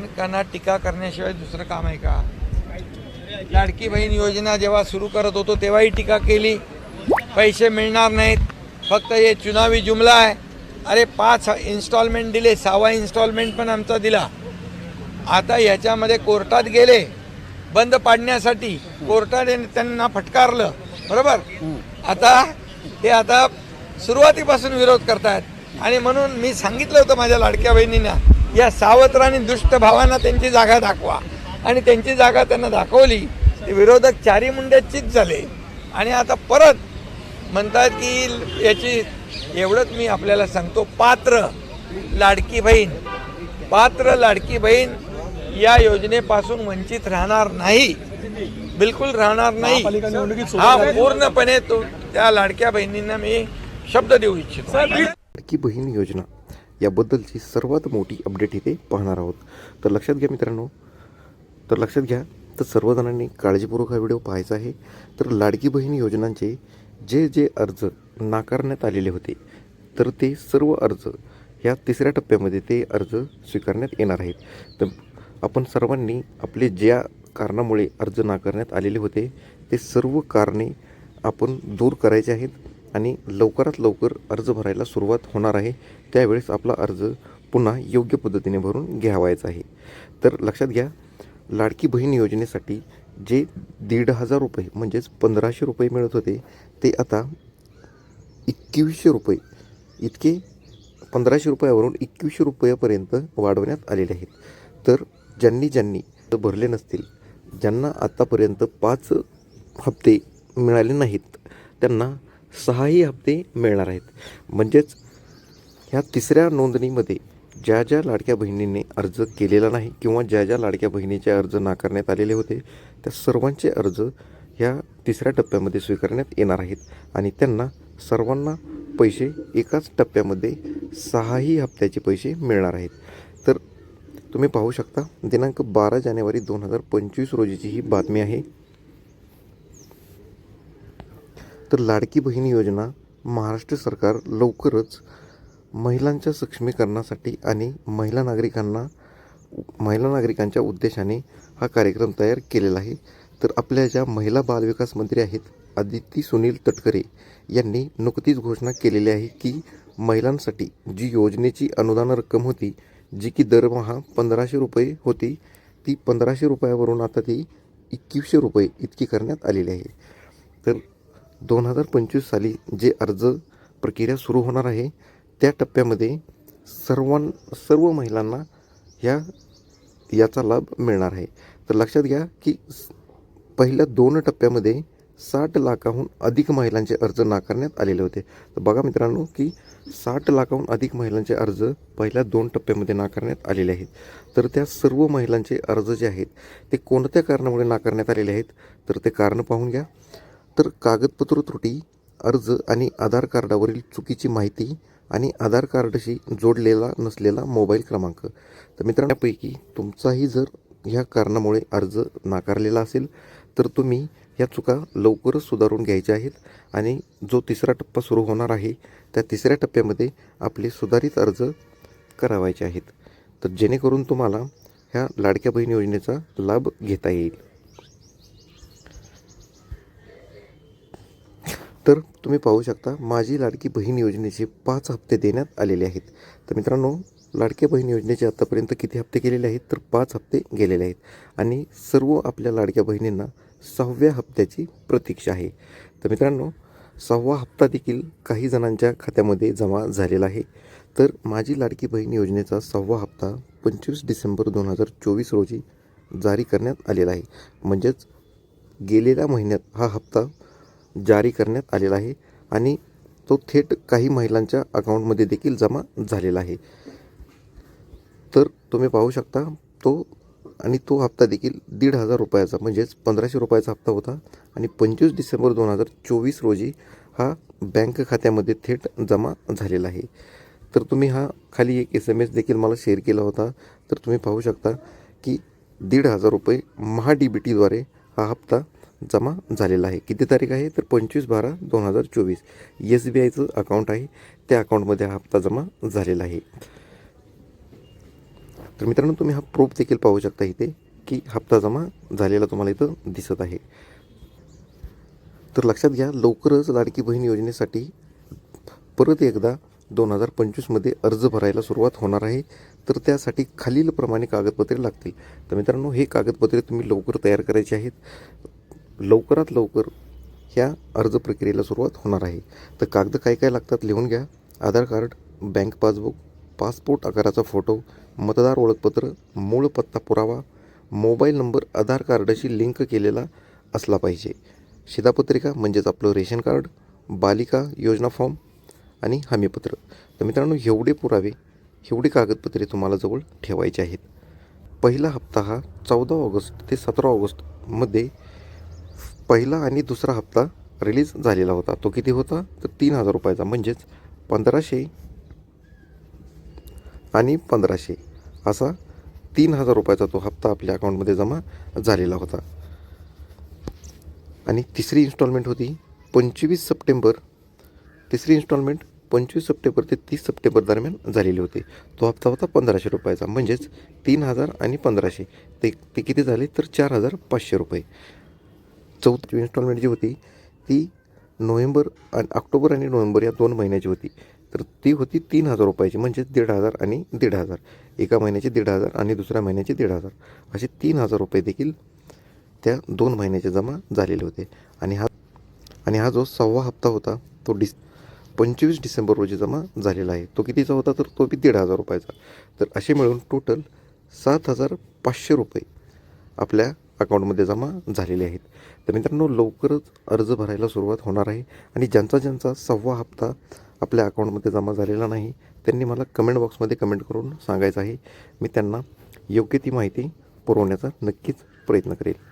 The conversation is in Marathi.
त्यांना टीका करण्याशिवाय दुसरं काम आहे का? लाडकी बहीण योजना जेव्हा सुरू करत होतो तेव्हाही टीका केली. पैसे मिळणार नाहीत. फक्त हे चुनावी जुमला आहे. अरे पाच इन्स्टॉलमेंट दिले सहावा इन्स्टॉलमेंट पण आमचा दिला. आता याच्यामध्ये कोर्टात गेले. बंद पाडण्यासाठी कोर्टाने त्यांना फटकारलं. बरोबर? आता ते आता सुरुवातीपासून विरोध करतायत. आणि म्हणून मी सांगितलं होतं माझ्या लाडक्या बहिणींना या सावत्र आणि दुष्ट भावांना त्यांची जागा दाखवा. आणि त्यांची जागा त्यांना दाखवली. ते विरोधक चारी मुंड्याचीच झाले. आणि आता परत म्हणतात की याची एवढंच मी आपल्याला सांगतो. पात्र लाडकी बहीण पात्र लाडकी बहीण या योजनेपासून वंचित राहणार नाही. बिलकुल राहणार नाही. हा पूर्णपणे तो त्या लाडक्या बहिणींना मी शब्द देऊ इच्छितो. लाडकी बहीण योजना. याबद्दलची सर्वात मोठी अपडेट इथे पाहणार आहोत. तर लक्षात घ्या मित्रांनो. तर लक्षात घ्या तर सर्वजणांनी काळजीपूर्वक हा व्हिडिओ पाहायचा आहे. तर लाडकी बहीण योजनांचे जे जे अर्ज नाकारण्यात आलेले होते तर ते सर्व अर्ज ह्या तिसऱ्या टप्प्यामध्ये ते अर्ज स्वीकारण्यात येणार आहेत. तर आपण सर्वांनी आपले ज्या कारणामुळे अर्ज नाकारण्यात आलेले होते ते सर्व कारणे आपण दूर करायचे आहेत. आणि लवकरात लवकर अर्ज भरायला सुरुवात होणार आहे. त्यावेळेस आपला अर्ज पुन्हा योग्य पद्धतीने भरून घ्यावायचा आहे. तर लक्षात घ्या लाडकी बहीण योजनेसाठी जे दीड हजार रुपये म्हणजेच पंधराशे रुपये मिळत होते ते आता एकवीसशे रुपये इतके पंधराशे रुपयावरून एकवीसशे रुपयापर्यंत वाढवण्यात आलेले आहेत. तर ज्यांनी ज्यांनी भरले नसतील ज्यांना आत्तापर्यंत पाच हप्ते मिळाले नाहीत त्यांना सहाही हप्ते मिळणार आहेत. म्हणजेच ह्या तिसऱ्या नोंदणीमध्ये ज्या ज्या लाडक्या बहिणींनी अर्ज केलेला नाही किंवा ज्या ज्या लाडक्या बहिणीचे अर्ज नाकारण्यात आलेले होते त्या सर्वांचे अर्ज ह्या तिसऱ्या टप्प्यामध्ये स्वीकारण्यात येणार आहेत आणि त्यांना सर्वांना पैसे एकाच टप्प्यामध्ये सहाही हप्त्याचे पैसे मिळणार आहेत. तर तुम्ही पाहू शकता दिनांक बारा जानेवारी दोन हजार पंचवीस रोजीची ही बातमी आहे. तर लाडकी बहीण योजना महाराष्ट्र सरकार लवकरच महिलांच्या सक्षमीकरणासाठी आणि महिला नागरिकांना महिला नागरिकांच्या उद्देशाने हा कार्यक्रम तयार केलेला आहे. तर आपल्या ज्या महिला बालविकास मंत्री आहेत आदिती सुनील तटकरे यांनी नुकतीच घोषणा केलेली आहे की महिलांसाठी जी योजनेची अनुदान रक्कम होती जी की दरमहा पंधराशे रुपये होती ती पंधराशे रुपयावरून आता ती एकवीसशे रुपये इतकी करण्यात आलेली आहे. तर दोन हजार पंचवीस साली जे अर्ज प्रक्रिया सुरू होणार आहे त्या टप्प्यामध्ये सर्वां सर्व महिलांना ह्या याचा लाभ मिळणार आहे. तर लक्षात घ्या की पहिल्या दोन टप्प्यामध्ये साठ लाखाहून अधिक महिलांचे अर्ज नाकारण्यात आलेले होते. तर बघा मित्रांनो की साठ लाखाहून अधिक महिलांचे अर्ज पहिल्या दोन टप्प्यामध्ये नाकारण्यात आलेले आहेत. तर त्या सर्व महिलांचे अर्ज जे आहेत ते कोणत्या कारणामुळे नाकारण्यात आलेले आहेत? तर ते कारण पाहून घ्या. तर कागदपत्र त्रुटी अर्ज आणि आधार कार्डावरील चुकीची माहिती आणि आधार कार्डशी जोडलेला नसलेला मोबाईल क्रमांक. तर मित्रांनो यापैकी तुमचाही जर ह्या कारणामुळे अर्ज नाकारलेला असेल तर तुम्ही ह्या चुका लवकरच सुधारून घ्यायच्या आहेत आणि जो तिसरा टप्पा सुरू होणार आहे त्या तिसऱ्या टप्प्यामध्ये आपले सुधारित अर्ज करावायचे आहेत. तर जेणेकरून तुम्हाला ह्या लाडक्या बहीण योजनेचा लाभ घेता येईल. तर तुम्ही पाहू शकता माझी लाडकी बहीण योजनेचे पाच हप्ते देण्यात आलेले आहेत. तर मित्रांनो लाडक्या बहीण योजनेचे आत्तापर्यंत किती हप्ते गेलेले आहेत? तर पाच हप्ते गेलेले आहेत. आणि सर्व आपल्या लाडक्या बहिणींना सहाव्या हप्त्याची प्रतीक्षा आहे. तर मित्रांनो सहावा हप्ता देखील काही जणांच्या खात्यामध्ये जमा झालेला आहे. तर माझी लाडकी बहीण योजनेचा सहावा हप्ता पंचवीस डिसेंबर दोन हजार चोवीस रोजी जारी करण्यात आलेला आहे. म्हणजेच गेलेल्या महिन्यात हा हप्ता जारी करण्यात आलेला आहे आणि तो थेट काही महिलांच्या अकाउंटमध्ये देखील जमा झालेला आहे. तर तुम्ही पाहू शकता तो आणि तो हप्ता देखील दीड हजार रुपयाचा म्हणजेच पंधराशे रुपयाचा हप्ता होता आणि पंचवीस डिसेंबर दोन हजार चोवीस रोजी हा बँक खात्यामध्ये थेट जमा झालेला आहे. तर तुम्ही हा खाली एक एस एम एस देखील मला शेअर केला होता. तर तुम्ही पाहू शकता की दीड हजार रुपये महा डी बी टीद्वारे हा हप्ता जमा झालेला आहे. किती तारीख आहे? तर पंचवीस बारा दोन हजार चोवीस. एस बी आयचं अकाउंट आहे. त्या अकाउंटमध्ये हा हप्ता जमा झालेला आहे. तर मित्रांनो तुम्ही हा प्रूफ देखील पाहू शकता इथे की हप्ता जमा झालेला तुम्हाला इथं दिसत आहे. तर लक्षात घ्या लवकरच लाडकी बहीण योजनेसाठी परत एकदा दोन हजार पंचवीसमध्ये अर्ज भरायला सुरुवात होणार आहे. तर त्यासाठी खालीलप्रमाणे कागदपत्रे लागतील. तर मित्रांनो हे कागदपत्रे तुम्ही लवकर तयार करायची आहेत. लवकरात लवकर ह्या अर्ज प्रक्रियेला सुरुवात होणार आहे. तर कागद काय काय लागतात लिहून घ्या. Aadhaar card bank passbook passport आकाराचा फोटो मतदार ओळखपत्र मूळ पत्ता पुरावा मोबाईल नंबर आधार कार्डाशी लिंक केलेला असला पाहिजे. शिधापत्रिका म्हणजेच आपलं रेशन कार्ड बालिका योजना फॉर्म आणि हमीपत्र. तर मित्रांनो एवढे पुरावे एवढी कागदपत्रे तुम्हाला जवळ ठेवायचे आहेत. पहिला हप्ता हा चौदा ऑगस्ट ते सतरा ऑगस्टमध्ये पहिला आणि दुसरा हप्ता रिलीज झालेला होता. तो किती होता? तर तीन हजार रुपयाचा म्हणजेच पंधराशे आणि पंधराशे असा तीन हजार रुपयाचा तो हप्ता आपल्या अकाउंटमध्ये जमा झालेला होता. आणि तिसरी इन्स्टॉलमेंट होती पंचवीस सप्टेंबर. तिसरी इन्स्टॉलमेंट पंचवीस सप्टेंबर ते तीस सप्टेंबर दरम्यान झालेली होती. तो हप्ता होता पंधराशे रुपयाचा म्हणजेच तीन हजार आणि पंधराशे. ते ते किती झाले? तर चार हजार पाचशे रुपये. चौथी इन्स्टॉलमेंट जी होती ती नोव्हेंबर आणि ऑक्टोबर आणि नोव्हेंबर या दोन महिन्याची होती. तर ती होती तीन हजार रुपयाची म्हणजेच दीड हजार आणि दीड हजार. एका महिन्याचे दीड हजार आणि दुसऱ्या महिन्याचे दीड हजार. असे तीन हजार रुपये देखील त्या दोन महिन्याचे जमा झालेले होते. आणि हा आणि हा जो सहावा हप्ता होता तो डिस पंचवीस डिसेंबर रोजी जमा झालेला आहे. तो कितीचा होता? तर तो बी दीड हजार रुपयाचा. तर असे मिळून टोटल सात हजार पाचशे रुपये आपल्या अकाउंटमध्ये जमा झालेले आहेत. तर मित्रांनो लवकरच अर्ज भरायला सुरुवात होणार आहे आणि ज्यांचा ज्यांचा सहावा हप्ता आपल्या अकाउंटमध्ये जमा झालेला नाही त्यांनी मला कमेंट बॉक्समध्ये कमेंट करून सांगायचं आहे. मी त्यांना योग्य ती माहिती पुरवण्याचा नक्कीच प्रयत्न करेल.